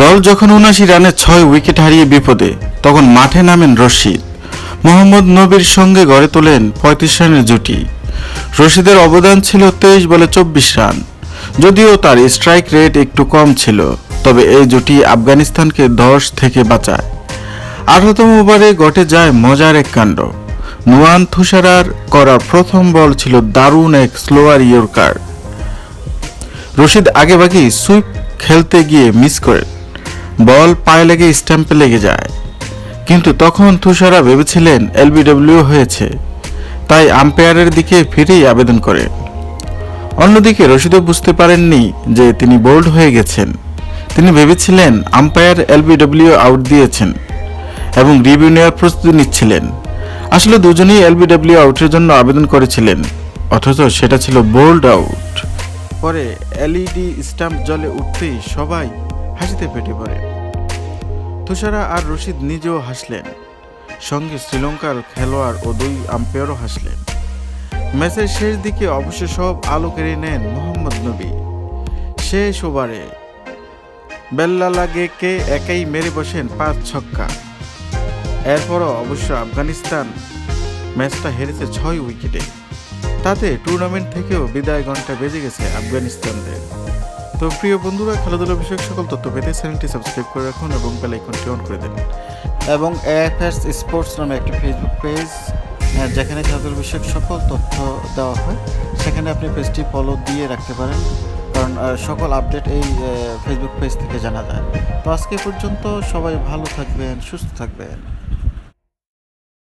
দল যখন উনাশি রানে ছয় উইকেট হারিয়ে বিপদে, তখন মাঠে নামেন রশিদ। মোহাম্মদ নবীর সঙ্গে গড়ে তোলেন পঁয়ত্রিশ রানের জুটি। রশিদের অবদান ছিল তেইশ বলে চব্বিশ রান। যদিও তার স্ট্রাইক রেট একটু কম ছিল, তবে এই জুটি আফগানিস্তানকে দশ থেকে বাঁচায়। আঠারোতম ওভারে ঘটে যায় মজার এক কাণ্ড। নুয়ান থুসারার করা প্রথম বল ছিল দারুণ এক স্লোয়ার ইয়র্কার। রশিদ আগেভাগেই সুইপ খেলতে গিয়ে মিস করেন বল পায়ে লেগে স্ট্যাম্পে লেগে যায়। কিন্তু তখন তুষারা ভেবেছিলেন এলবিডব্লিউ হয়েছে। তাই আম্পায়ারের দিকে ফিরেই আবেদন করেন। অন্যদিকে রশিদও বুঝতে পারেননি যে তিনি বোল্ড হয়ে গেছেন। তিনি ভেবেছিলেন আম্পায়ার এলবিডব্লিউ আউট দিয়েছেন এবং রিভিউ নেওয়ার প্রস্তুতি নিচ্ছিলেন। আসলে দুজনেই এলবিডব্লিউ আউটের জন্য আবেদন করেছিলেন, অথচ সেটা ছিল বোল্ড আউট। পরে এলইডি স্ট্যাম্প জলে উঠতেই সবাই হাসিতে ফেটে পড়ে তুষারা আর রশিদ নিজেও হাসলেন। সঙ্গে শ্রীলঙ্কার খেলোয়াড় ও দুই আম্পায়ারও হাসলেন। ম্যাচের শেষ দিকে অবশ্য সব আলো কেড়ে নেন মোহাম্মদ নবী। শেষ ওভারে বেল্লা লাগেকে একাই মেরে বসেন পাঁচ ছক্কা। এরপরও অবশ্য আফগানিস্তান ম্যাচটা হেরেছে ছয় উইকেটে। তাতে টুর্নামেন্ট থেকেও বিদায় ঘণ্টা বেজে গেছে আফগানিস্তানদের। তো প্রিয় বন্ধুরা খেলাধুলা বিষয়ক সকল তথ্য পেতে চ্যানেলটি সাবস্ক্রাইব করে রাখুন এবং বেল আইকনটি অন করে দেন। এবং এএফএস স্পোর্টস নামে একটি ফেসবুক পেজ আহ, যেখানে খেলাধুলা বিষয়ক সকল তথ্য দেওয়া হয়। সেখানে আপনি পেজটি ফলো দিয়ে রাখতে পারেন কারণ সকল আপডেট এই ফেসবুক পেজ থেকে জানা যায়। তো আজকে পর্যন্ত সবাই ভালো থাকবেন সুস্থ থাকবেন।